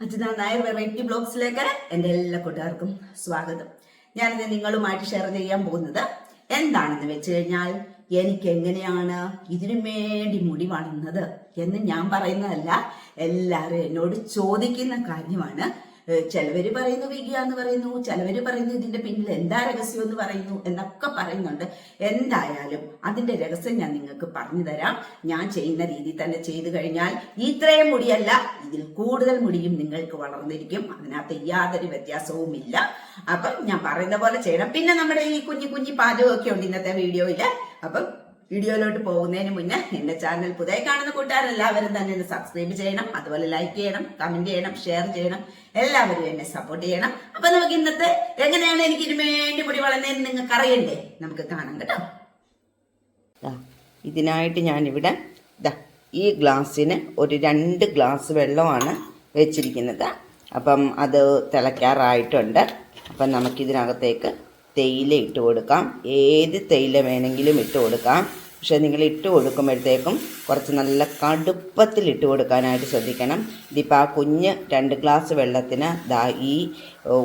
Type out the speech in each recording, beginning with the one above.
Ajitha Nair variety ബ്ലോഗ്സിലേക്ക് എന്റെ എല്ലാ കൂട്ടുകാർക്കും സ്വാഗതം. ഞാനിത് നിങ്ങളുമായിട്ട് ഷെയർ ചെയ്യാൻ പോകുന്നത് എന്താണെന്ന് വെച്ച് കഴിഞ്ഞാൽ എനിക്ക് എങ്ങനെയാണ് ഇതിനു വേണ്ടി മുടി വളർന്നത് എന്ന് ഞാൻ പറയുന്നതല്ല. എല്ലാവരും എന്നോട് ചോദിക്കുന്ന കാര്യമാണ്. ഏഹ് ചിലവര് പറയുന്നു വിഗിയ എന്ന് പറയുന്നു ചിലവര് പറയുന്നു ഇതിന്റെ പിന്നിൽ എന്താ രഹസ്യം എന്ന് പറയുന്നു എന്നൊക്കെ പറയുന്നുണ്ട്. എന്തായാലും അതിന്റെ രഹസ്യം ഞാൻ നിങ്ങൾക്ക് പറഞ്ഞു തരാം. ഞാൻ ചെയ്യുന്ന രീതി തന്നെ ചെയ്തു കഴിഞ്ഞാൽ ഇത്രയും മുടിയല്ല ഇതിൽ കൂടുതൽ മുടിയും നിങ്ങൾക്ക് വളർന്നിരിക്കും. അതിനകത്ത് യാതൊരു വ്യത്യാസവും ഇല്ല. അപ്പം ഞാൻ പറയുന്ന പോലെ ചെയ്യണം. പിന്നെ നമ്മുടെ ഈ കുഞ്ഞു കുഞ്ഞു പാചകമൊക്കെ ഉണ്ട് ഇന്നത്തെ വീഡിയോയിൽ. അപ്പം വീഡിയോയിലോട്ട് പോകുന്നതിന് മുന്നേ എന്റെ ചാനൽ പുതിയ കാണുന്ന കൂട്ടുകാരെല്ലാവരും തന്നെ ഒന്ന് സബ്സ്ക്രൈബ് ചെയ്യണം അതുപോലെ ലൈക്ക് ചെയ്യണം കമന്റ് ചെയ്യണം ഷെയർ ചെയ്യണം. എല്ലാവരും എന്നെ സപ്പോർട്ട് ചെയ്യണം. അപ്പൊ നമുക്ക് ഇന്നത്തെ എങ്ങനെയാണ് എനിക്ക് വേണ്ടി മുടി വളർന്നതെന്ന് നിങ്ങൾക്ക് അറിയണ്ടേ? നമുക്ക് കാണാം കേട്ടോ. ഇതിനായിട്ട് ഞാനിവിടെ ദാ ഈ ഗ്ലാസ്സിന് ഒരു രണ്ട് ഗ്ലാസ് വെള്ളമാണ് വെച്ചിരിക്കുന്നത്. അപ്പം അത് തിളയ്ക്കാറായിട്ടുണ്ട്. അപ്പം നമുക്കിതിനകത്തേക്ക് തേയില ഇട്ട് കൊടുക്കാം. ഏത് തേയില വേണമെങ്കിലും ഇട്ട് കൊടുക്കാം. പക്ഷേ നിങ്ങൾ ഇട്ട് കൊടുക്കുമ്പോഴത്തേക്കും കുറച്ച് നല്ല കടുപ്പത്തിൽ ഇട്ട് കൊടുക്കാനായിട്ട് ശ്രദ്ധിക്കണം. ഇതിപ്പോൾ ആ കുഞ്ഞ് രണ്ട് ഗ്ലാസ് വെള്ളത്തിന് ദാ ഈ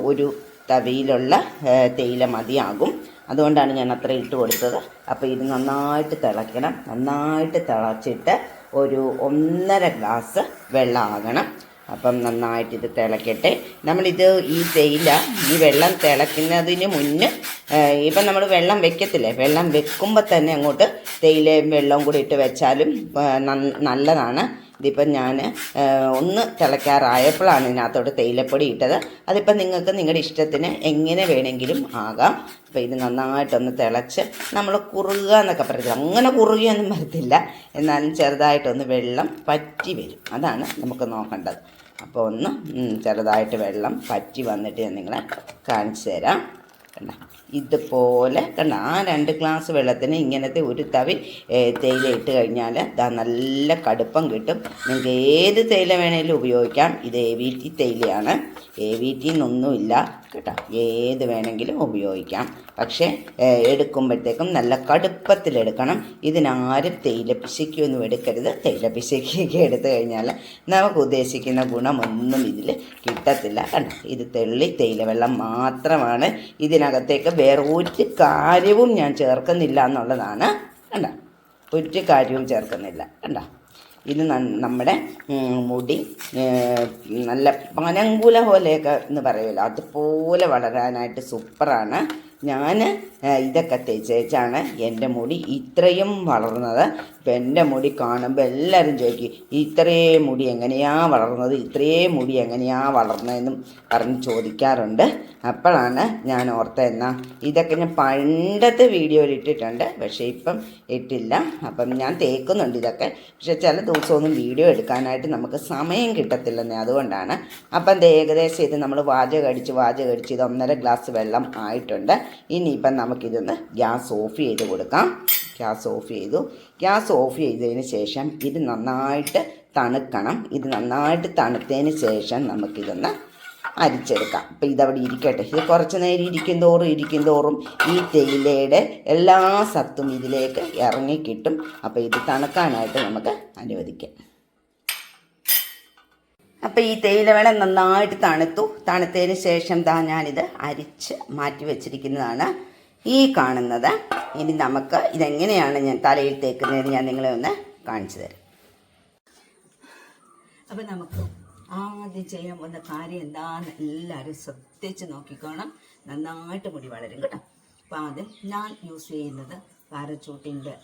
ഒരു തവിയിലുള്ള തേയില മതിയാകും. അതുകൊണ്ടാണ് ഞാൻ അത്ര ഇട്ട് കൊടുത്തത്. അപ്പോൾ ഇത് നന്നായിട്ട് തിളയ്ക്കണം. നന്നായിട്ട് തിളച്ചിട്ട് ഒരു ഒന്നര ഗ്ലാസ് വെള്ളമാകണം. അപ്പം നന്നായിട്ട് ഇത് തിളക്കട്ടെ. നമ്മളിത് ഈ തേയില ഈ വെള്ളം തിളക്കുന്നതിന് മുന്നേ ഇപ്പം നമ്മൾ വെള്ളം വെക്കത്തില്ലേ? വെള്ളം വെക്കുമ്പോൾ തന്നെ അങ്ങോട്ട് തേയിലയും വെള്ളവും കൂടി ഇട്ട് വെച്ചാലും നല്ലതാണ്. ഇതിപ്പം ഞാൻ ഒന്ന് തിളയ്ക്കാറായപ്പോഴാണ് ഇതിനകത്തോട്ട് തേയിലപ്പൊടി ഇട്ടത്. അതിപ്പം നിങ്ങൾക്ക് നിങ്ങളുടെ ഇഷ്ടത്തിന് എങ്ങനെ വേണമെങ്കിലും ആകാം. അപ്പോൾ ഇത് നന്നായിട്ടൊന്ന് തിളച്ച് നമ്മൾ കുറുകുക എന്നൊക്കെ പറയുന്നത് അങ്ങനെ കുറുകയൊന്നും വരത്തില്ല. എന്നാലും ചെറുതായിട്ടൊന്ന് വെള്ളം പറ്റി വരും. അതാണ് നമുക്ക് നോക്കേണ്ടത്. അപ്പോൾ ഒന്ന് ചെറുതായിട്ട് വെള്ളം പറ്റി വന്നിട്ട് ഞാൻ നിങ്ങളെ കാണിച്ചു തരാം. കണ്ട? ഇതുപോലെ കണ്ട? ആ രണ്ട് ഗ്ലാസ് വെള്ളത്തിന് ഇങ്ങനത്തെ ഒരു തവി തേയില ഇട്ട് കഴിഞ്ഞാൽ ദാ നല്ല കടുപ്പം കിട്ടും. നിങ്ങൾക്ക് ഏത് തേയില വേണേലും ഉപയോഗിക്കാം. ഇത് എ വി ടി തേയിലയാണ്. എ വി ടി എന്നൊന്നുമില്ല കേട്ടോ. ഏത് വേണമെങ്കിലും ഉപയോഗിക്കാം. പക്ഷേ എടുക്കുമ്പോഴത്തേക്കും നല്ല കടുപ്പത്തിലെടുക്കണം ഇതിനാരും തേയില പിശയ്ക്കൊന്നും എടുക്കരുത്. തേയില പിശയ്ക്കൊക്കെ എടുത്തു കഴിഞ്ഞാൽ നമുക്ക് ഉദ്ദേശിക്കുന്ന ഗുണമൊന്നും ഇതിൽ കിട്ടത്തില്ല. കണ്ടോ? ഇത് തെള്ളി തേയില വെള്ളം മാത്രമാണ്. ഇതിനകത്തേക്ക് വേറെ ഒരു കാര്യവും ഞാൻ ചേർക്കുന്നില്ല എന്നുള്ളതാണ്. കണ്ട? ഒരു കാര്യവും ചേർക്കുന്നില്ല. കണ്ട? ഇത് നമ്മുടെ മുടി നല്ല പനങ്കുല പോലെയൊക്കെ എന്ന് പറയുമല്ലോ. അതുപോലെ വളരാനായിട്ട് സൂപ്പറാണ്. ഞാൻ ഇതൊക്കെ തേച്ചാണ് എന്റെ മുടി ഇത്രയും വളർന്നത്. ഇപ്പം എന്റെ മുടി കാണുമ്പോൾ എല്ലാവരും ചോദിക്കും ഇത്രയും മുടി എങ്ങനെയാ വളർന്നത്? ഇത്രയും മുടി എങ്ങനെയാ വളർന്നതെന്നും പറഞ്ഞ് ചോദിക്കാറുണ്ട്. അപ്പോഴാണ് ഞാൻ ഓർത്ത എന്നാ ഇതൊക്കെ ഞാൻ പണ്ടത്തെ വീഡിയോയിൽ ഇട്ടിട്ടുണ്ട് പക്ഷേ ഇപ്പം ഇട്ടില്ല. അപ്പം ഞാൻ തേക്കുന്നുണ്ട് ഇതൊക്കെ. പക്ഷേ ചില ദിവസമൊന്നും വീഡിയോ എടുക്കാനായിട്ട് നമുക്ക് സമയം കിട്ടത്തില്ലെന്നേ അതുകൊണ്ടാണ്. അപ്പം ദേ ഏകദേശം ഇത് നമ്മൾ വാചകം അടിച്ച് വാചകം അടിച്ച് ഇത് ഒന്നര ഗ്ലാസ് വെള്ളം ആയിട്ടുണ്ട്. ഇനിയിപ്പം നമുക്കിതൊന്ന് ഗ്യാസ് ഓഫ് ചെയ്ത് കൊടുക്കാം. ഗ്യാസ് ഓഫ് ചെയ്തു. ഗ്യാസ് ഓഫ് ചെയ്തതിന് ശേഷം ഇത് നന്നായിട്ട് തണുക്കണം. ഇത് നന്നായിട്ട് തണുത്തതിന് ശേഷം നമുക്കിതൊന്ന് അരിച്ചെടുക്കാം. അപ്പം ഇതവിടെ ഇരിക്കട്ടെ. ഇത് കുറച്ച് നേരം ഇരിക്കും തോറും ഇരിക്കും തോറും ഈ തേയിലയുടെ എല്ലാ സത്തും ഇതിലേക്ക് ഇറങ്ങിക്കിട്ടും അപ്പോൾ ഇത് തണുക്കാനായിട്ട് നമുക്ക് അനുവദിക്കാം. അപ്പോൾ ഈ തേയില വേണം നന്നായിട്ട് തണുത്തു. തണുത്തതിന് ശേഷം ദാ ഞാനിത് അരിച്ച് മാറ്റി വെച്ചിരിക്കുന്നതാണ്. ഈ കാണുന്നത്. ഇനി നമുക്ക് ഇതെങ്ങനെയാണ് ഞാൻ തലയിൽ തേക്കുന്നതെന്ന് ഞാൻ നിങ്ങളെ ഒന്ന് കാണിച്ചു തരാം. അപ്പൊ നമുക്ക് ആദ്യം ചെയ്യാൻ പോകുന്ന കാര്യം എന്താന്ന് എല്ലാവരും ശ്രദ്ധിച്ച് നോക്കിക്കോണം. നന്നായിട്ട് മുടി വളരും കേട്ടോ. അപ്പം ആദ്യം ഞാൻ യൂസ് ചെയ്യുന്നത് പാരച്ചൂട്ടിന്റെ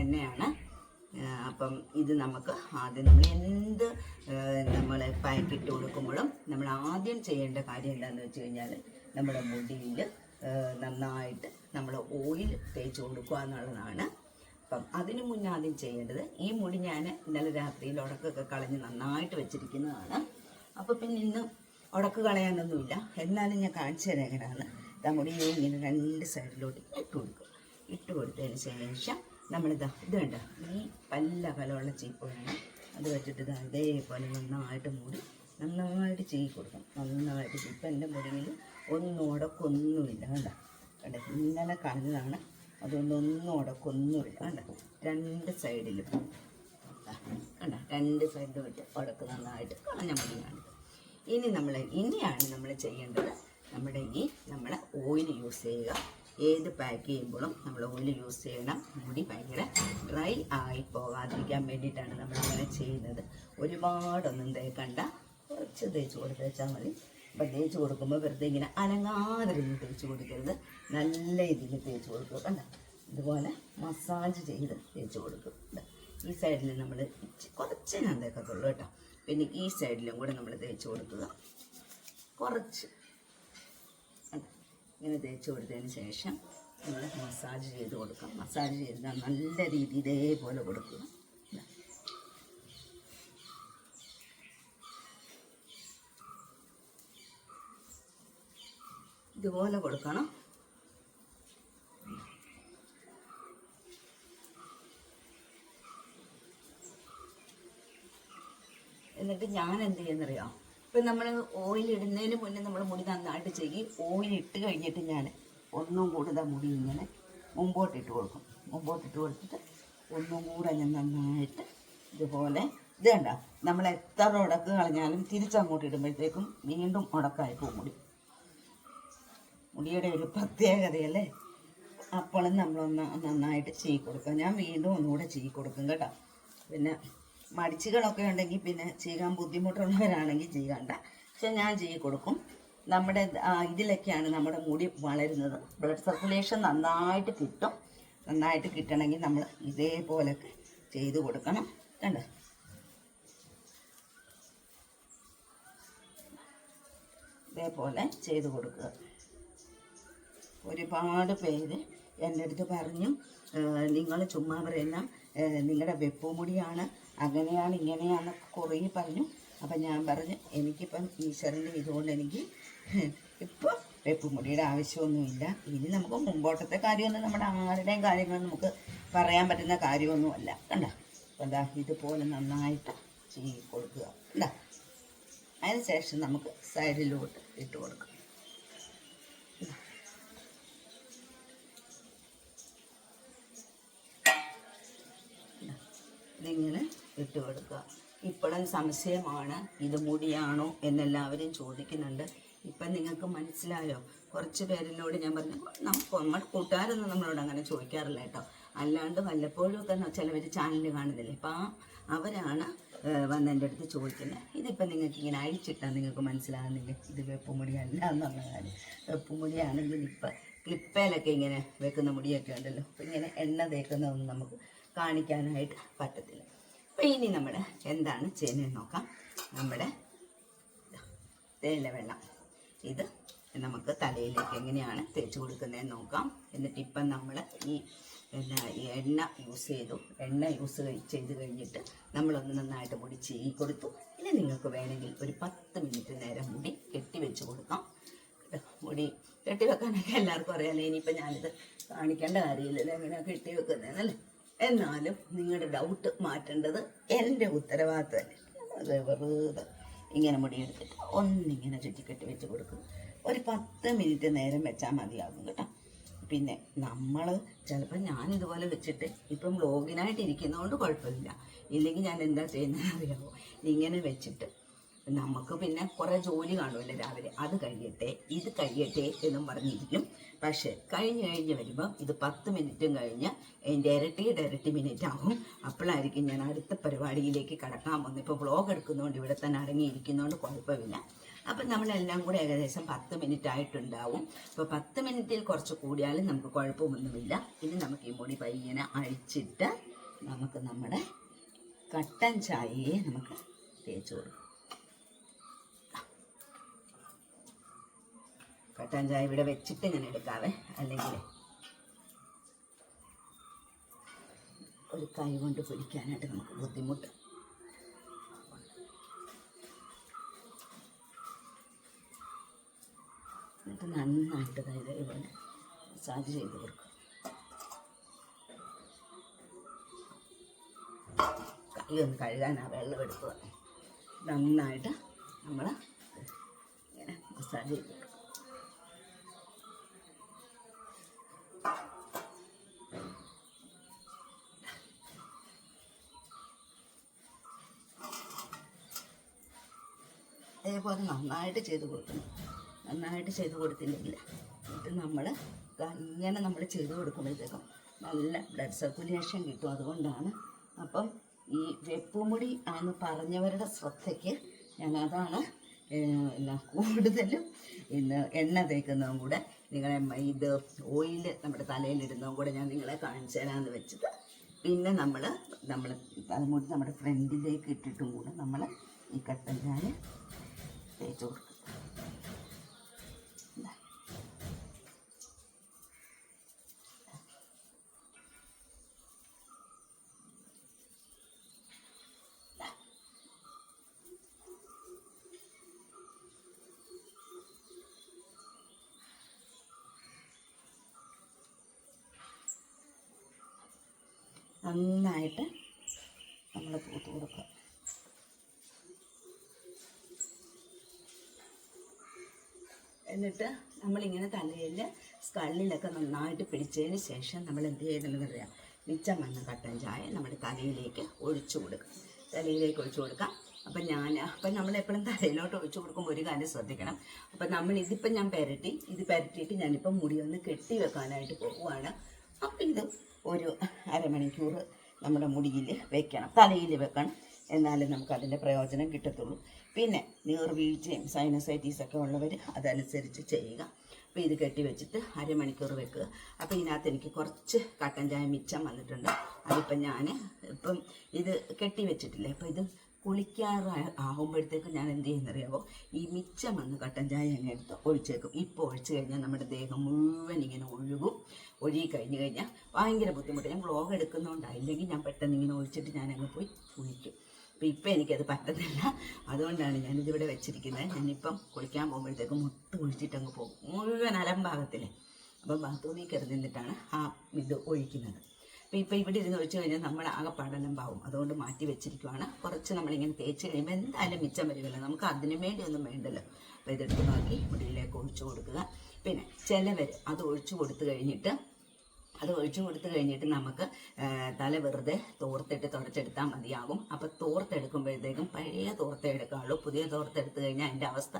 എണ്ണയാണ്. അപ്പം ഇത് നമുക്ക് ആദ്യം നമ്മൾ എന്ത് നമ്മൾ പാക്കിട്ട് കൊടുക്കുമ്പോഴും നമ്മൾ ആദ്യം ചെയ്യേണ്ട കാര്യം എന്താണെന്ന് വെച്ച് കഴിഞ്ഞാൽ നമ്മുടെ മുടിയിൽ നന്നായിട്ട് നമ്മൾ ഓയിൽ തേച്ച് കൊടുക്കുക എന്നുള്ളതാണ്. അപ്പം അതിനു മുന്നേ ആദ്യം ചെയ്യേണ്ടത് ഈ മുടി ഞാൻ ഇന്നലെ രാത്രിയിൽ ഉടക്കൊക്കെ കളഞ്ഞ് നന്നായിട്ട് വെച്ചിരിക്കുന്നതാണ്. അപ്പോൾ പിന്നെ ഇന്ന് ഉടക്ക് കളയാനൊന്നുമില്ല. എന്നാലും ഞാൻ കാണിച്ചു തരാം എങ്ങനെയാണ് നമ്മുടെ മുടി ഇങ്ങനെ രണ്ട് സൈഡിലോട്ട് ഇട്ട് കൊടുക്കും. ഇട്ട് കൊടുത്തതിന് ശേഷം നമ്മളിതാ ഇത് കണ്ട? ഈ പല്ല കലമുള്ള ചീപ്പ് വേണം അത് വെച്ചിട്ട് ഇതാ ഇതേപോലെ നന്നായിട്ട് മുടി നന്നായിട്ട് ചെയ്യി കൊടുക്കണം നന്നായിട്ട് ചീപ്പ് എന്റെ മുടിയിൽ ഒന്നും ഉടക്കൊന്നുമില്ല കണ്ട? കണ്ട? ഇങ്ങനെ കളഞ്ഞതാണ്. അതുകൊണ്ട് ഒന്നും ഉടക്കൊന്നുമില്ല കണ്ട? രണ്ട് സൈഡിലും കണ്ട? രണ്ട് സൈഡിലും ഇട്ട് ഉടക്ക് നന്നായിട്ട് കളഞ്ഞ മതിയാണ് ഇനി നമ്മൾ ഇനിയാണ് നമ്മൾ ചെയ്യേണ്ടത് നമ്മുടെ ഈ നമ്മൾ ഓയിൽ യൂസ് ചെയ്യുക. ഏത് പാക്ക് ചെയ്യുമ്പോഴും നമ്മൾ ഓയിൽ യൂസ് ചെയ്യണം. മുടി ഭയങ്കര ഡ്രൈ ആയി പോകാതിരിക്കാൻ വേണ്ടിയിട്ടാണ് നമ്മൾ അങ്ങനെ ചെയ്യുന്നത്. ഒരുപാടൊന്നും തേക്കണ്ട. കുറച്ച് തേച്ച് കൊടുത്തേച്ചാൽ മതി. അപ്പം തേച്ച് കൊടുക്കുമ്പോൾ വെറുതെ ഇങ്ങനെ അനങ്ങാതിരുന്ന് തേച്ച് കൊടുക്കരുത്. നല്ല രീതിയിൽ തേച്ച് കൊടുക്കുക കണ്ട ഇതുപോലെ മസാജ് ചെയ്ത് തേച്ച് കൊടുക്കും. ദാ, ഈ സൈഡിൽ നമ്മൾ കുറച്ച് ഞാൻ തേക്കത്തുള്ളൂ കേട്ടോ. പിന്നെ ഈ സൈഡിലും കൂടെ നമ്മൾ തേച്ച് കൊടുക്കുക. കുറച്ച്. ഇങ്ങനെ തേച്ച് കൊടുത്തതിന് ശേഷം നമ്മൾ മസാജ് ചെയ്ത് കൊടുക്കാം. മസാജ് ചെയ്ത് നല്ല രീതി ഇതേപോലെ കൊടുക്കുക ദാ. ഇതുപോലെ കൊടുക്കണം. എന്നിട്ട് ഞാൻ എന്ത് ചെയ്യുന്നറിയാം? ഇപ്പം നമ്മൾ ഓയിൽ ഇടുന്നതിന് മുന്നേ നമ്മൾ മുടി നന്നായിട്ട് ചെയ്യും ഓയിൽ ഇട്ട് കഴിഞ്ഞിട്ട് ഞാൻ ഒന്നും കൂടുതൽ മുടി ഇങ്ങനെ മുമ്പോട്ടിട്ട് കൊടുക്കും. മുമ്പോട്ടിട്ട് കൊടുത്തിട്ട് ഒന്നും കൂടെ ഞാൻ നന്നായിട്ട് ഇതുപോലെ ഇത് കണ്ട നമ്മൾ എത്ര ഉടക്ക് കളഞ്ഞാലും തിരിച്ചങ്ങോട്ട് ഇടുമ്പോഴത്തേക്കും വീണ്ടും ഉടക്കായി പോകും മുടി. മുടിയുടെ ഒരു പ്രത്യേകതയല്ലേ? അപ്പോഴും നമ്മളൊന്ന് നന്നായിട്ട് ചെയ്യി കൊടുക്കാം. ഞാൻ വീണ്ടും ഒന്നുകൂടെ ചെയ്യി കൊടുക്കും കേട്ടോ. പിന്നെ മടിച്ചുകളൊക്കെ ഉണ്ടെങ്കിൽ പിന്നെ ചെയ്യാൻ ബുദ്ധിമുട്ടുള്ളവരാണെങ്കിൽ ചെയ്യണ്ട. പക്ഷെ ഞാൻ ചെയ്യി കൊടുക്കും. നമ്മുടെ ഇതിലൊക്കെയാണ് നമ്മുടെ മുടി വളരുന്നത്. ബ്ലഡ് സർക്കുലേഷൻ നന്നായിട്ട് കിട്ടും. നന്നായിട്ട് കിട്ടണമെങ്കിൽ നമ്മൾ ഇതേപോലൊക്കെ ചെയ്ത് കൊടുക്കണം. കണ്ടോ? ഇതേപോലെ ചെയ്ത് കൊടുക്കുക. ഒരുപാട് പേര് എന്റെ അടുത്ത് പറഞ്ഞു നിങ്ങൾ ചുമ്മാ പറയുന്ന നിങ്ങളുടെ വെപ്പുമുടിയാണ് അങ്ങനെയാണ് ഇങ്ങനെയാണെന്നൊക്കെ കുറേ പറഞ്ഞു. അപ്പം ഞാൻ പറഞ്ഞു എനിക്കിപ്പം ഈശ്വരന്റെ ഇതുകൊണ്ട് എനിക്ക് ഇപ്പം വെപ്പുമുടിയുടെ ആവശ്യമൊന്നുമില്ല. ഇനി നമുക്ക് മുമ്പോട്ടത്തെ കാര്യമൊന്നും നമ്മുടെ ആരുടെയും കാര്യങ്ങൾ നമുക്ക് പറയാൻ പറ്റുന്ന കാര്യമൊന്നുമല്ല. കണ്ട? എന്താ ഇതുപോലെ നന്നായിട്ട് ചെയ്ത് കൊടുക്കുക. അതിനുശേഷം അതിന് ശേഷം നമുക്ക് സൈഡിലോട്ട് ഇട്ട് കൊടുക്കാം ഇതിങ്ങനെ ഇട്ട് കൊടുക്കുക ഇപ്പോഴും സംശയമാണ് ഇത് മുടിയാണോ എന്നെല്ലാവരും ചോദിക്കുന്നുണ്ട്. ഇപ്പം നിങ്ങൾക്ക് മനസ്സിലായോ? കുറച്ച് പേരിനോട് ഞാൻ പറഞ്ഞു നമുക്ക് നമ്മുടെ കൂട്ടുകാരൊന്നും നമ്മളോട് അങ്ങനെ ചോദിക്കാറില്ല കേട്ടോ. അല്ലാണ്ട് വല്ലപ്പോഴും ഒക്കെ ചിലവർ ചാനൽ കാണുന്നില്ലേ? അപ്പം ആ അവരാണ് വന്ന് എന്റെ അടുത്ത് ചോദിക്കുന്നത് ഇതിപ്പം നിങ്ങൾക്ക് ഇങ്ങനെ അഴിച്ചിട്ടാൽ നിങ്ങൾക്ക് മനസ്സിലാകുന്നില്ല? ഇത് വെപ്പുമുടി അല്ല എന്നുള്ള കാര്യം. വെപ്പുമുടിയാണെങ്കിൽ ഇപ്പം ക്ലിപ്പയിലൊക്കെ ഇങ്ങനെ വെക്കുന്ന മുടിയൊക്കെ ഉണ്ടല്ലോ. ഇങ്ങനെ എണ്ണ തേക്കുന്നതൊന്നും നമുക്ക് കാണിക്കാനായിട്ട് പറ്റത്തില്ല. അപ്പം ഇനി നമ്മൾ എന്താണ് ചെയ്യുന്നത് നോക്കാം. നമ്മുടെ തേയില വെള്ളം ഇത് നമുക്ക് തലയിലേക്ക് എങ്ങനെയാണ് തേച്ച് കൊടുക്കുന്നതെന്ന് നോക്കാം. എന്നിട്ട് ഇപ്പം നമ്മൾ ഈ പിന്നെ എണ്ണ യൂസ് ചെയ്തു. എണ്ണ യൂസ് ചെയ്ത് കഴിഞ്ഞിട്ട് നമ്മളൊന്ന് നന്നായിട്ട് മുടി ചീകി കൊടുത്തു. ഇനി നിങ്ങൾക്ക് വേണമെങ്കിൽ ഒരു പത്ത് മിനിറ്റ് നേരം മുടി കെട്ടി വെച്ച് കൊടുക്കാം. മുടി കെട്ടി വെക്കാനൊക്കെ എല്ലാവർക്കും അറിയാലോ. ഇനിയിപ്പോൾ ഞാനിത് കാണിക്കേണ്ട കാര്യമില്ലല്ലോ എങ്ങനെയാണ് കെട്ടി വെക്കുന്നതെന്നല്ലേ എന്നാലും നിങ്ങളുടെ ഡൗട്ട് മാറ്റേണ്ടത് എന്റെ ഉത്തരവാദിത്തമല്ലേ? അത് വെറുതെ ഇങ്ങനെ മുടിയെടുത്തിട്ട് ഒന്നിങ്ങനെ ചുറ്റിക്കെട്ടി വെച്ച് കൊടുക്കും. ഒരു പത്ത് മിനിറ്റ് നേരം വെച്ചാൽ മതിയാകും കേട്ടോ. പിന്നെ നമ്മൾ ചിലപ്പോൾ ഞാൻ ഇതുപോലെ വെച്ചിട്ട് ഇപ്പം ലോഗിനായിട്ട് ഇരിക്കുന്നതുകൊണ്ട് കുഴപ്പമില്ല. ഇല്ലെങ്കിൽ ഞാൻ എന്താ ചെയ്യുന്നത് അറിയാമോ ഇങ്ങനെ വെച്ചിട്ട് നമുക്ക് പിന്നെ കുറേ ജോലി കാണുമല്ലോ രാവിലെ? അത് കഴിയട്ടെ ഇത് കഴിയട്ടെ എന്നും പറഞ്ഞിരിക്കും. പക്ഷെ കഴിഞ്ഞ് കഴിഞ്ഞ് വരുമ്പം ഇത് പത്ത് മിനിറ്റും കഴിഞ്ഞ് എന്റെ ഇരട്ടിയുടെ ഇരട്ടി മിനിറ്റ് ആകും അപ്പോഴായിരിക്കും ഞാൻ അടുത്ത പരിപാടിയിലേക്ക് കടക്കാൻ പോകുന്നത്. ഇപ്പോൾ വ്ളോഗ് എടുക്കുന്നതുകൊണ്ട് ഇവിടെ തന്നെ അടങ്ങിയിരിക്കുന്നതുകൊണ്ട് കുഴപ്പമില്ല. അപ്പം നമ്മളെല്ലാം കൂടെ ഏകദേശം പത്ത് മിനിറ്റ് ആയിട്ടുണ്ടാവും അപ്പോൾ പത്ത് മിനിറ്റിൽ കുറച്ച് കൂടിയാലും നമുക്ക് കുഴപ്പമൊന്നുമില്ല. ഇനി നമുക്ക് ഈ മുടി പയ്യനെ അഴിച്ചിട്ട് നമുക്ക് നമ്മുടെ കട്ടൻ ചായയെ നമുക്ക് തേച്ച് കൊടുക്കാം. കട്ടൻ ചായ ഇവിടെ വെച്ചിട്ട് ഞാൻ എടുക്കാവേ. അല്ലെങ്കിൽ ഒരു കൈ കൊണ്ട് പിടിക്കാനായിട്ട് നമുക്ക് ബുദ്ധിമുട്ട്. എന്നിട്ട് നന്നായിട്ട് ഇവിടെ മസാജ് ചെയ്ത് കൊടുക്കും കൈ ഒന്ന് കഴുകാൻ ആ വെള്ളം എടുക്കുക. നന്നായിട്ട് നമ്മൾ ഇങ്ങനെ മസാജ് ചെയ്ത് കൊടുക്കും അത് നന്നായിട്ട് ചെയ്ത് കൊടുക്കണം. നന്നായിട്ട് ചെയ്ത് കൊടുത്തില്ലെങ്കിൽ എന്നിട്ട് നമ്മൾ ഇങ്ങനെ നമ്മൾ ചെയ്ത് കൊടുക്കുമ്പോഴത്തേക്കും നല്ല ബ്ലഡ് സർക്കുലേഷൻ കിട്ടും അതുകൊണ്ടാണ്. അപ്പം ഈ വെപ്പുമുടി എന്ന് പറഞ്ഞവരുടെ ശ്രദ്ധയ്ക്ക് ഞാൻ അതാണ് പിന്നെ കൂടുതലും ഇന്ന് എണ്ണ തേക്കുന്നതും കൂടെ നിങ്ങളെ ഇത് ഓയിൽ നമ്മുടെ തലയിലിടുന്നതും കൂടെ ഞാൻ നിങ്ങളെ കാണിച്ചു തരാമെന്ന് വെച്ചിട്ട് പിന്നെ നമ്മൾ നമ്മൾ അതുകൊണ്ട് നമ്മുടെ ഫ്രണ്ടിലേക്ക് ഇട്ടിട്ടും കൂടെ നമ്മൾ ഈ കട്ടൻ ചായ നന്നായിട്ട് നമ്മൾ പൂത്ത് കൊടുക്കുക. എന്നിട്ട് നമ്മളിങ്ങനെ തലയിൽ സ്കള്ളിലൊക്കെ നന്നായിട്ട് പിടിച്ചതിന് ശേഷം നമ്മൾ എന്ത് ചെയ്യുന്നുണ്ടെന്ന് അറിയാം. മിച്ചം വന്ന കട്ടൻ ചായ നമ്മുടെ തലയിലേക്ക് ഒഴിച്ചു കൊടുക്കാം തലയിലേക്ക് ഒഴിച്ചു കൊടുക്കാം. അപ്പം ഞാൻ അപ്പം നമ്മൾ എപ്പോഴും തലയിലോട്ട് ഒഴിച്ചു കൊടുക്കുമ്പോൾ ഒരു കാര്യം ശ്രദ്ധിക്കണം. അപ്പം നമ്മൾ ഇതിപ്പം ഞാൻ പെരട്ടി ഇത് പെരട്ടിയിട്ട് ഞാനിപ്പം മുടി ഒന്ന് കെട്ടി വെക്കാനായിട്ട് പോവുകയാണ്. അപ്പം ഇത് ഒരു അരമണിക്കൂർ നമ്മുടെ മുടിയിൽ വെക്കണം തലയിൽ വെക്കണം. എന്നാലേ നമുക്ക് അതിന്റെ പ്രയോജനം കിട്ടത്തുള്ളൂ. പിന്നെ നീർവീഴ്ചയും സൈനസൈറ്റീസ് ഒക്കെ ഉള്ളവർ അതനുസരിച്ച് ചെയ്യുക. അപ്പോൾ ഇത് കെട്ടി വെച്ചിട്ട് അരമണിക്കൂർ വെക്കുക. അപ്പോൾ ഇതിനകത്ത് എനിക്ക് കുറച്ച് കട്ടൻ ചായ മിച്ചം വന്നിട്ടുണ്ട്. അതിപ്പം ഞാൻ ഇപ്പം ഇത് കെട്ടി വെച്ചിട്ടില്ലേ അപ്പോൾ ഇത് കുളിക്കാറ് ആകുമ്പോഴത്തേക്കും ഞാൻ എന്ത് ചെയ്യുന്നറിയാവോ? ഈ മിച്ചം വന്ന് കട്ടൻ ചായ അങ്ങനെ എടുത്ത് ഒഴിച്ചേക്കും. ഇപ്പോൾ ഒഴിച്ചു കഴിഞ്ഞാൽ നമ്മുടെ ദേഹം മുഴുവൻ ഇങ്ങനെ ഒഴുകും. ഒഴുകി കഴിഞ്ഞ് കഴിഞ്ഞാൽ ഭയങ്കര ബുദ്ധിമുട്ട്. ഞാൻ വ്ളോഗ് എടുക്കുന്നതുകൊണ്ടാണ് ഇല്ലെങ്കിൽ ഞാൻ പെട്ടെന്ന് ഇങ്ങനെ ഒഴിച്ചിട്ട് ഞാൻ അങ്ങ് പോയി കുളിക്കും. അപ്പോൾ ഇപ്പം എനിക്കത് പറ്റത്തില്ല അതുകൊണ്ടാണ് ഞാനിതിവിടെ വെച്ചിരിക്കുന്നത്. ഞാനിപ്പം കുളിക്കാൻ പോകുമ്പോഴത്തേക്കും മുട്ട് കുളിച്ചിട്ടങ്ങ് പോകും. മുഴുവൻ അലംഭാഗത്തിലെ അപ്പം ബാത്റൂമിൽ കയറി നിന്നിട്ടാണ് ആ ഇത് ഒഴിക്കുന്നത്. അപ്പോൾ ഇപ്പോൾ ഇവിടെ ഇരുന്ന് ഒഴിച്ചു കഴിഞ്ഞാൽ നമ്മൾ ആകെ പടലമ്പാവും അതുകൊണ്ട് മാറ്റി വെച്ചിരിക്കുവാണ്. കുറച്ച് നമ്മളിങ്ങനെ തേച്ച് കഴിയുമ്പോൾ എന്തായാലും മിച്ചം വരുമല്ലോ നമുക്ക് അതിനു വേണ്ടി ഒന്നും വേണ്ടല്ലോ. അപ്പോൾ ഇതെടുത്ത് ബാക്കി മുടിയിലേക്ക് ഒഴിച്ചു കൊടുക്കുക. പിന്നെ ചിലവർ അത് ഒഴിച്ചു കൊടുത്തു കഴിഞ്ഞിട്ട് അത് ഒഴിച്ചു കൊടുത്തു കഴിഞ്ഞിട്ട് നമുക്ക് തല വെറുതെ തോർത്തിട്ട് തുടച്ചെടുത്താൽ മതിയാകും അപ്പോൾ തോർത്തെടുക്കുമ്പോഴത്തേക്കും പഴയ തോർത്തേ പുതിയ തോർത്തെടുത്തു കഴിഞ്ഞാൽ അതിന്റെ അവസ്ഥ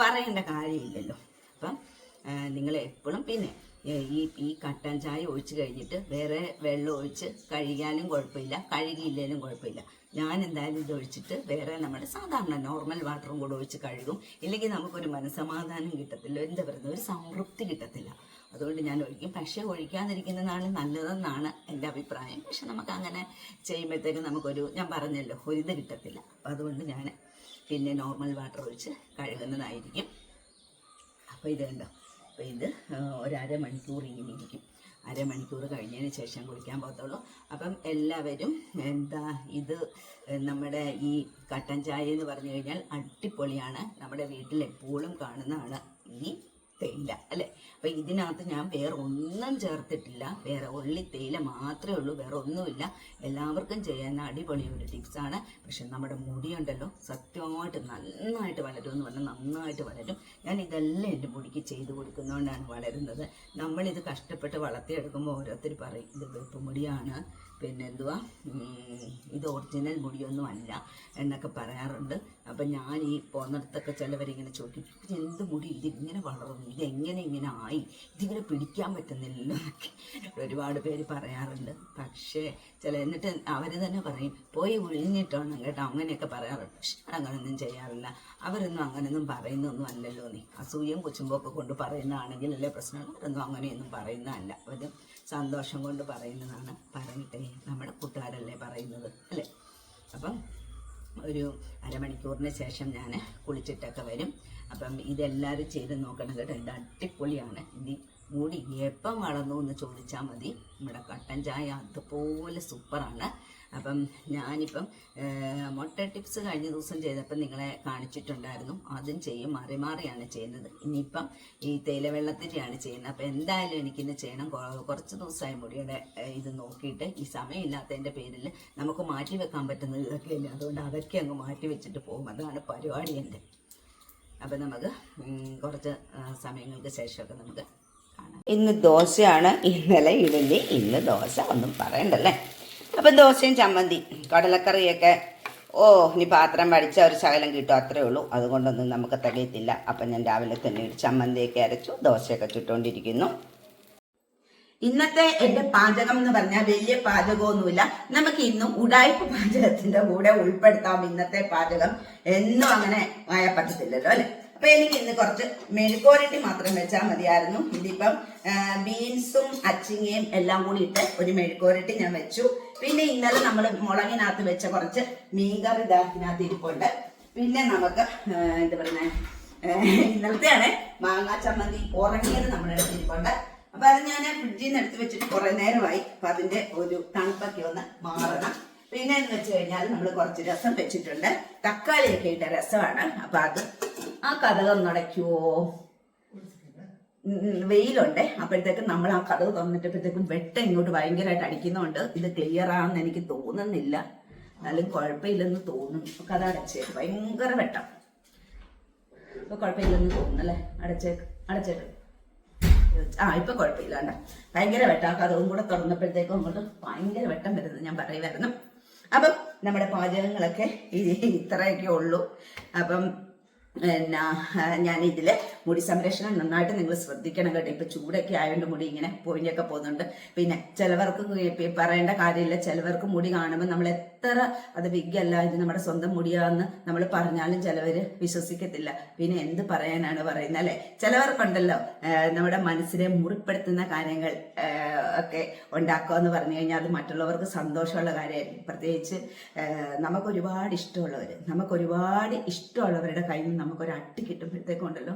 പറയേണ്ട കാര്യമില്ലല്ലോ. അപ്പം നിങ്ങൾ എപ്പോഴും പിന്നെ ഈ ഈ കട്ടൻ ചായ ഒഴിച്ച് കഴിഞ്ഞിട്ട് വേറെ വെള്ളം ഒഴിച്ച് കഴുകിയാലും കുഴപ്പമില്ല കഴുകിയില്ലെങ്കിലും കുഴപ്പമില്ല. ഞാൻ എന്തായാലും ഇത് ഒഴിച്ചിട്ട് വേറെ നമ്മുടെ സാധാരണ നോർമൽ വാട്ടറും കൂടെ ഒഴിച്ച് കഴുകും. ഇല്ലെങ്കിൽ നമുക്കൊരു മനസ്സമാധാനം കിട്ടത്തില്ല. എന്താ പറയുന്നത് ഒരു സംതൃപ്തി കിട്ടത്തില്ല. അതുകൊണ്ട് ഞാൻ ഒഴിക്കും പക്ഷേ ഒഴിക്കാതിരിക്കുന്നതാണ് നല്ലതെന്നാണ് എന്റെ അഭിപ്രായം. പക്ഷെ നമുക്ക് അങ്ങനെ ചെയ്യുമ്പോഴത്തേക്കും നമുക്കൊരു ഞാൻ പറഞ്ഞല്ലോ ഒരു കിട്ടത്തില്ല. അപ്പം അതുകൊണ്ട് ഞാൻ പിന്നെ നോർമൽ വാട്ടർ ഒഴിച്ച് കഴുകുന്നതായിരിക്കും. അപ്പോൾ ഇത് കണ്ടോ? അപ്പോൾ ഇത് ഒരമണിക്കൂർ ഇങ്ങനെ ഇരിക്കും. അരമണിക്കൂർ കഴിഞ്ഞതിന് ശേഷം കുളിക്കാൻ പോകത്തുള്ളൂ. അപ്പം എല്ലാവരും എന്താ ഇത് നമ്മുടെ ഈ കട്ടൻ ചായ എന്ന് പറഞ്ഞു കഴിഞ്ഞാൽ അടിപൊളിയാണ്. നമ്മുടെ വീട്ടിൽ എപ്പോഴും കാണുന്നതാണ് ഈ തേയില അല്ലേ? അപ്പം ഇതിനകത്ത് ഞാൻ വേറെ ഒന്നും ചേർത്തിട്ടില്ല. വേറെ ഉള്ളി തേയില മാത്രമേ ഉള്ളൂ. വേറെ ഒന്നുമില്ല. എല്ലാവർക്കും ചെയ്യാൻ അടിപൊളി ഒരു ടിപ്സാണ് പക്ഷെ നമ്മുടെ മുടിയുണ്ടല്ലോ സത്യമായിട്ട് നന്നായിട്ട് വളരും എന്ന് പറഞ്ഞാൽ നന്നായിട്ട് വളരും. ഞാൻ ഇതെല്ലാം എന്റെ മുടിക്ക് ചെയ്ത് കൊടുക്കുന്നതുകൊണ്ടാണ് വളരുന്നത്. നമ്മളിത് കഷ്ടപ്പെട്ട് വളർത്തിയെടുക്കുമ്പോൾ ഓരോരുത്തർ പറയും ഇത് വെപ്പ് മുടിയാണ്. പിന്നെ എന്തുവാ? ഇത് ഒറിജിനൽ മുടിയൊന്നും അല്ല എന്നൊക്കെ പറയാറുണ്ട്. അപ്പം ഞാൻ ഈ പോന്നിടത്തൊക്കെ ചിലവരിങ്ങനെ ചോദിക്കും എന്ത് മുടി? ഇതിങ്ങനെ വളർന്നു ഇതെങ്ങനെ ഇങ്ങനെ ആയി. ഇതിങ്ങനെ പിടിക്കാൻ പറ്റുന്നില്ല ഒരുപാട് പേര് പറയാറുണ്ട്. പക്ഷേ ചില എന്നിട്ട് അവർ തന്നെ പറയും പോയി ഒഴിഞ്ഞിട്ടാണ് കേട്ടോ അങ്ങനെയൊക്കെ പറയാറുണ്ട്. പക്ഷെ അങ്ങനൊന്നും ചെയ്യാറില്ല. അവരൊന്നും അങ്ങനെയൊന്നും പറയുന്നൊന്നും അല്ലല്ലോ നീ. അസൂയം കൊച്ചുമ്പോക്കെ കൊണ്ട് പറയുന്നതാണെങ്കിൽ അല്ലേ പ്രശ്നമുള്ളൂ അവരൊന്നും അങ്ങനെയൊന്നും പറയുന്നതല്ല. അവർ സന്തോഷം കൊണ്ട് പറയുന്നതാണ് പറയട്ടെ നമ്മുടെ കൂട്ടുകാരല്ലേ പറയുന്നത് അല്ലേ? അപ്പം ഒരു അരമണിക്കൂറിന് ശേഷം ഞാൻ കുളിച്ചിട്ടൊക്കെ വരും. അപ്പം ഇതെല്ലാവരും ചെയ്ത് നോക്കണം കേട്ടോ. ഇത് അടിപൊളിയാണ്. ഇത് മുടി എപ്പം വളർന്നു എന്ന് ചോദിച്ചാൽ മതി. നമ്മുടെ കട്ടൻ ചായ അതുപോലെ സൂപ്പറാണ്. അപ്പം ഞാനിപ്പം മുട്ട ടിപ്സ് കഴിഞ്ഞ ദിവസം ചെയ്തപ്പോൾ നിങ്ങളെ കാണിച്ചിട്ടുണ്ടായിരുന്നു. അതും ചെയ്യും മാറി മാറിയാണ് ചെയ്യുന്നത്. ഇനിയിപ്പം ഈ തേയിലവെള്ളത്തിന്റെയാണ് ചെയ്യുന്നത്. അപ്പം എന്തായാലും എനിക്കിന്ന് ചെയ്യണം. കുറച്ച് ദിവസമായി മുടിയുടെ ഇത് നോക്കിയിട്ട് ഈ സമയമില്ലാത്തതിന്റെ പേരിൽ നമുക്ക് മാറ്റി വെക്കാൻ പറ്റുന്നത് ഇതൊക്കെയല്ലേ. അതുകൊണ്ട് അതൊക്കെ അങ്ങ് മാറ്റി വെച്ചിട്ട് പോകും. അതാണ് പരിപാടി എന്റെ. അപ്പം നമുക്ക് കുറച്ച് സമയങ്ങൾക്ക് ശേഷമൊക്കെ നമുക്ക് കാണാം. ഇന്ന് ദോശയാണ്. ഇന്നലെ ഇഡലി ഇന്ന് ദോശ ഒന്നും പറയണ്ടല്ലേ? അപ്പം ദോശയും ചമ്മന്തി കടലക്കറിയൊക്കെ. ഓ ഇനി പാത്രം വടിച്ച ഒരു ശകലം കിട്ടും അത്രേ ഉള്ളൂ. അതുകൊണ്ടൊന്നും നമുക്ക് തികയത്തില്ല. അപ്പം ഞാൻ രാവിലെ തന്നെ ഒരു ചമ്മന്തിയൊക്കെ അരച്ചു ദോശയൊക്കെ ചുട്ടുകൊണ്ടിരിക്കുന്നു ഇന്നത്തെ എന്റെ പാചകം എന്ന് പറഞ്ഞാൽ വലിയ പാചകമൊന്നുമില്ല. നമുക്ക് ഇന്നും ഉടായ്പ പാചകത്തിന്റെ കൂടെ ഉൾപ്പെടുത്താം ഇന്നത്തെ പാചകം. എന്നും അങ്ങനെ ആയ പറ്റത്തില്ലല്ലോ അല്ലെ? അപ്പൊ എനിക്ക് ഇന്ന് കുറച്ച് മെഴുക്കോരട്ടി മാത്രം വെച്ചാൽ മതിയായിരുന്നു. ഇതിപ്പം ബീൻസും അച്ചിങ്ങയും എല്ലാം കൂടി ഇട്ട് ഒരു മെഴുക്കോരട്ടി ഞാൻ വെച്ചു. പിന്നെ ഇന്നലെ നമ്മൾ മുളകിനകത്ത് വെച്ച കുറച്ച് മീൻകറി ഇതിനകത്ത് ഇരിപ്പുണ്ട്. പിന്നെ നമുക്ക് എന്താ പറയുന്നത് ഇന്നലത്തെയാണ് മാങ്ങാ ചമ്മന്തി ഉറങ്ങിയത് ഇരിപ്പുണ്ട്. അപ്പൊ അത് ഞാൻ ഫ്രിഡ്ജിൽ നിന്ന് എടുത്ത് വെച്ചിട്ട് കുറെ നേരമായി. അപ്പൊ അതിന്റെ ഒരു തണുപ്പൊക്കെ ഒന്ന് മാറണം. പിന്നെ എന്ന് വെച്ച് കഴിഞ്ഞാൽ നമ്മൾ കുറച്ച് രസം വെച്ചിട്ടുണ്ട്. തക്കാളിയൊക്കെ ഇട്ട രസമാണ്. അപ്പൊ അത് ആ കഥകം നടക്കുവോ വെയിലുണ്ട്. അപ്പോഴത്തേക്കും നമ്മൾ ആ കഥവ് തുറന്നിട്ടപ്പോഴത്തേക്കും വെട്ടം ഇങ്ങോട്ട് ഭയങ്കരമായിട്ട് അടിക്കുന്നതുകൊണ്ട് ഇത് ക്ലിയർ ആണെന്ന് എനിക്ക് തോന്നുന്നില്ല. എന്നാലും കുഴപ്പമില്ലെന്ന് തോന്നുന്നു കഥ അടച്ചേക്ക്. ഭയങ്കര വെട്ടം. അപ്പൊ കുഴപ്പമില്ലെന്ന് തോന്നുന്നല്ലേ അടച്ചേക്ക്. അടച്ചേക്ക്. ആ ഇപ്പൊ കുഴപ്പമില്ല കണ്ട? ഭയങ്കര വെട്ടം. അതും കൂടെ തുറന്നപ്പോഴത്തേക്കും അങ്ങോട്ട് ഭയങ്കര വെട്ടം വരുന്നത് ഞാൻ പറയുമായിരുന്നു അപ്പം നമ്മുടെ പാചകങ്ങളൊക്കെ ഇത് ഇത്രയൊക്കെ ഉള്ളൂ. അപ്പം എന്നാ ഞാൻ ഇതിലെ മുടി സംരക്ഷണം നന്നായിട്ട് നിങ്ങൾ ശ്രദ്ധിക്കണം കേട്ടോ. ഇപ്പൊ ചൂടൊക്കെ ആയതുകൊണ്ട് മുടി ഇങ്ങനെ പൊഴിഞ്ഞൊക്കെ പോകുന്നുണ്ട്. പിന്നെ ചിലവർക്ക് പറയേണ്ട കാര്യമില്ല. ചിലവർക്ക് മുടി കാണുമ്പോൾ നമ്മൾ എത്ര അത് വിഗല്ല ഇത് നമ്മുടെ സ്വന്തം മുടിയാന്ന് നമ്മൾ പറഞ്ഞാലും ചിലവര് വിശ്വസിക്കത്തില്ല. പിന്നെ എന്ത് പറയാനാണ് പറയുന്നത് അല്ലെ? ചിലവർക്കുണ്ടല്ലോ നമ്മുടെ മനസ്സിനെ മുറിപ്പെടുത്തുന്ന കാര്യങ്ങൾ ഒക്കെ ഉണ്ടാക്കുക എന്ന് പറഞ്ഞു കഴിഞ്ഞാൽ അത് മറ്റുള്ളവർക്ക് സന്തോഷമുള്ള കാര്യമായിരിക്കും. പ്രത്യേകിച്ച് നമുക്കൊരുപാട് ഇഷ്ടമുള്ളവർ നമുക്കൊരുപാട് ഇഷ്ടമുള്ളവരുടെ കയ്യിൽ നമുക്കൊരു അട്ടി കിട്ടുമ്പോഴത്തേക്കുണ്ടല്ലോ?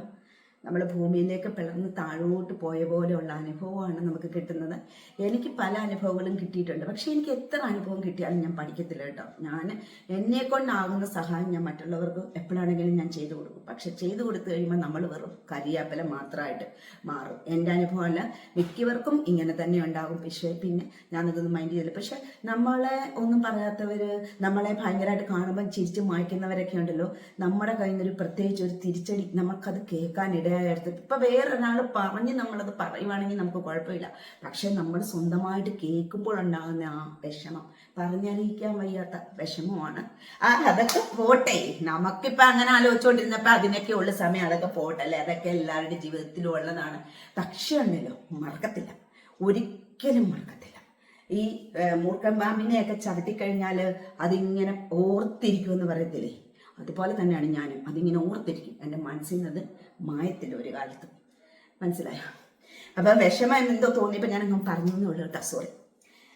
നമ്മൾ ഭൂമിയിലേക്ക് പിളർന്ന് താഴോട്ട് പോയ പോലെയുള്ള അനുഭവമാണ് നമുക്ക് കിട്ടുന്നത്. എനിക്ക് പല അനുഭവങ്ങളും കിട്ടിയിട്ടുണ്ട്. പക്ഷെ എനിക്ക് എത്ര അനുഭവം കിട്ടിയാലും ഞാൻ പഠിക്കത്തില്ല കേട്ടോ. ഞാൻ എന്നെ കൊണ്ടാകുന്ന സഹായം ഞാൻ മറ്റുള്ളവർക്ക് എപ്പോഴാണെങ്കിലും ഞാൻ ചെയ്തു കൊടുക്കും. പക്ഷെ ചെയ്തു കൊടുത്തു കഴിയുമ്പോൾ നമ്മൾ വെറും കരിയാപ്പല മാത്രമായിട്ട് മാറും. എന്റെ അനുഭവമല്ല മിക്കവർക്കും ഇങ്ങനെ തന്നെ ഉണ്ടാകും പക്ഷേ പിന്നെ ഞാനതൊന്നും മൈൻഡ് ചെയ്തില്ല. പക്ഷെ നമ്മളെ ഒന്നും പറയാത്തവർ നമ്മളെ ഭയങ്കരമായിട്ട് കാണുമ്പോൾ ചിരിച്ച് മായ്ക്കുന്നവരൊക്കെ ഉണ്ടല്ലോ. നമ്മുടെ കയ്യിൽ നിന്നൊരു പ്രത്യേകിച്ച് ഒരു തിരിച്ചടി നമുക്കത് കേൾക്കാൻ ഇടയായിട്ട് ഇപ്പൊ വേറൊരാൾ പറഞ്ഞ് നമ്മളത് പറയുവാണെങ്കിൽ നമുക്ക് കുഴപ്പമില്ല. പക്ഷെ നമ്മൾ സ്വന്തമായിട്ട് കേൾക്കുമ്പോഴുണ്ടാകുന്ന ആ വിഷമം. പറഞ്ഞറിയിക്കാൻ വയ്യാത്ത വിഷമമാണ്. ആ അതൊക്കെ പോട്ടെ. നമുക്കിപ്പോ അങ്ങനെ ആലോചിച്ചുകൊണ്ടിരുന്നപ്പോൾ അതിനൊക്കെ ഉള്ള സമയം അതൊക്കെ പോട്ടല്ലേ? അതൊക്കെ എല്ലാവരുടെ ജീവിതത്തിലും ഉള്ളതാണ്. പക്ഷെ ഉണ്ടല്ലോ മറക്കത്തില്ല. ഒരിക്കലും മറക്കത്തില്ല. ഈ മൂർഖൻ പാമ്പിനെയൊക്കെ ചവിട്ടിക്കഴിഞ്ഞാൽ അതിങ്ങനെ ഓർത്തിരിക്കുമെന്ന് പറയത്തില്ലേ? അതുപോലെ തന്നെയാണ് ഞാനും. അതിങ്ങനെ ഓർത്തിരിക്കും. എന്റെ മനസ്സിൽ നിന്ന് അത് മായത്തില്ല ഒരു കാലത്ത്. മനസ്സിലായോ? അപ്പം വിഷമം എന്തോ തോന്നിയപ്പോൾ ഞാൻ അങ്ങ് പറഞ്ഞു എന്നേ കേട്ടോ സോറി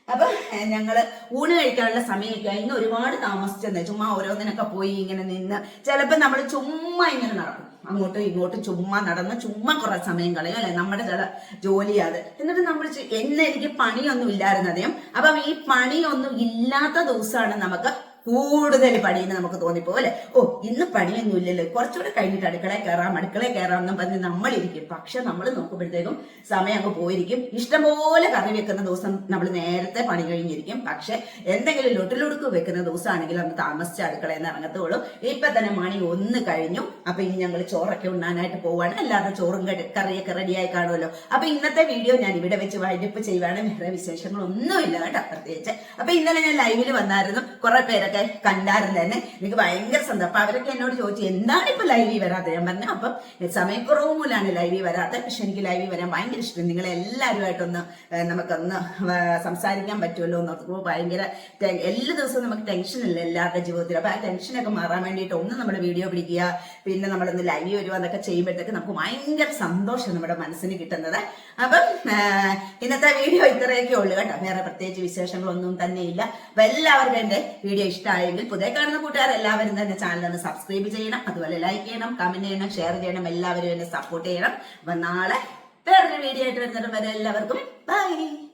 അപ്പൊ ഞങ്ങൾ ഊണ് കഴിക്കാനുള്ള സമയമൊക്കെ. ഇന്ന് ഒരുപാട് താമസിച്ചെന്ന് ചുമ്മാ ഓരോന്നിനൊക്കെ പോയി ഇങ്ങനെ നിന്ന്. ചിലപ്പോൾ നമ്മൾ ചുമ്മാ ഇങ്ങനെ നടക്കും. അങ്ങോട്ടും ഇങ്ങോട്ടും ചുമ്മാ നടന്ന് ചുമ്മാ കുറെ സമയം കളയും അല്ലെ? നമ്മുടെ ചില ജോലിയാത്. എന്നിട്ട് നമ്മൾ എന്നെനിക്ക് പണിയൊന്നും ഇല്ലായിരുന്നു അദ്ദേഹം അപ്പം ഈ പണിയൊന്നും ഇല്ലാത്ത ദിവസമാണ് നമുക്ക് കൂടുതൽ പണിയെന്ന് നമുക്ക് തോന്നിപ്പോ അല്ലെ? ഓ ഇന്ന് പണിയൊന്നും ഇല്ലല്ലോ കുറച്ചുകൂടെ കഴിഞ്ഞിട്ട് അടുക്കളയിൽ കയറാം അടുക്കളയിൽ കയറാം എന്നും പറഞ്ഞ് നമ്മളിരിക്കും. പക്ഷെ നമ്മൾ നോക്കുമ്പോഴത്തേക്കും സമയം അങ്ങ് പോയിരിക്കും. ഇഷ്ടംപോലെ കറി വെക്കുന്ന ദിവസം നമ്മൾ നേരത്തെ പണി കഴിഞ്ഞിരിക്കും. പക്ഷെ എന്തെങ്കിലും ലൊട്ടിലൊടുക്ക് വെക്കുന്ന ദിവസമാണെങ്കിൽ നമ്മൾ താമസിച്ച് അടുക്കളയിൽ നിന്ന് ഇറങ്ങത്തുള്ളൂ. ഇപ്പൊ തന്നെ മണി ഒന്ന് കഴിഞ്ഞു. അപ്പൊ ഇനി ഞങ്ങൾ ചോറൊക്കെ ഉണ്ണാനായിട്ട് പോവാണ്. അല്ലാതെ ചോറും കറി- കറിയൊക്കെ റെഡിയായി കാണുമല്ലോ. അപ്പൊ ഇന്നത്തെ വീഡിയോ ഞാൻ ഇവിടെ വെച്ച് വൈകിട്ട് ചെയ്യുവാണ്. വേറെ വിശേഷങ്ങളൊന്നുമില്ല കേട്ടോ പ്രത്യേകിച്ച്. അപ്പൊ ഇന്നലെ ഞാൻ ലൈവിൽ വന്നായിരുന്നു. കുറെ പേരൊക്കെ കണ്ടായിരുന്നു തന്നെ എനിക്ക് ഭയങ്കര സന്തോഷം. അപ്പൊ അവരൊക്കെ എന്നോട് ചോദിച്ചു എന്താണ് ഇപ്പൊ ലൈവിൽ വരാത്തത്? ഞാൻ പറഞ്ഞു അപ്പം സമയക്കുറവ് മൂലമാണ് ലൈവിൽ വരാത്തത്. പക്ഷെ എനിക്ക് ലൈവിൽ വരാൻ ഭയങ്കര ഇഷ്ടം നിങ്ങളെ എല്ലാവരുമായിട്ടൊന്ന് നമുക്കൊന്ന് സംസാരിക്കാൻ പറ്റുമല്ലോ എന്ന് ഓർക്കുമ്പോൾ ഭയങ്കര എല്ലാ ദിവസവും നമുക്ക് ടെൻഷൻ ഇല്ല എല്ലാവരുടെ ജീവിതത്തിൽ അപ്പൊ ആ ടെൻഷനൊക്കെ മാറാൻ വേണ്ടിയിട്ട് ഒന്ന് നമ്മുടെ വീഡിയോ പിടിക്കുക പിന്നെ നമ്മളൊന്ന് ലൈവ് വരുക എന്നൊക്കെ ചെയ്യുമ്പോഴത്തേക്ക് നമുക്ക് ഭയങ്കര സന്തോഷം നമ്മുടെ മനസ്സിന് കിട്ടുന്നത്. അപ്പം ഇന്നത്തെ വീഡിയോ ഇത്രയൊക്കെ ഉള്ളു കേട്ടോ. വേറെ പ്രത്യേകിച്ച് വിശേഷങ്ങളൊന്നും തന്നെ ഇല്ല. അപ്പൊ എല്ലാവർക്കും എന്റെ വീഡിയോ ഇഷ്ടമായെങ്കിൽ പുതിയ കാണുന്ന കൂട്ടുകാർ എല്ലാവരും തന്നെ ചാനൽ ഒന്ന് സബ്സ്ക്രൈബ് ചെയ്യണം. അതുപോലെ ലൈക്ക് ചെയ്യണം കമന്റ് ചെയ്യണം ഷെയർ ചെയ്യണം. എല്ലാവരും എന്നെ സപ്പോർട്ട് ചെയ്യണം. അപ്പൊ നാളെ വേറൊരു വീഡിയോ ആയിട്ട് വരുന്നവരെ വരെ എല്ലാവർക്കും ബൈ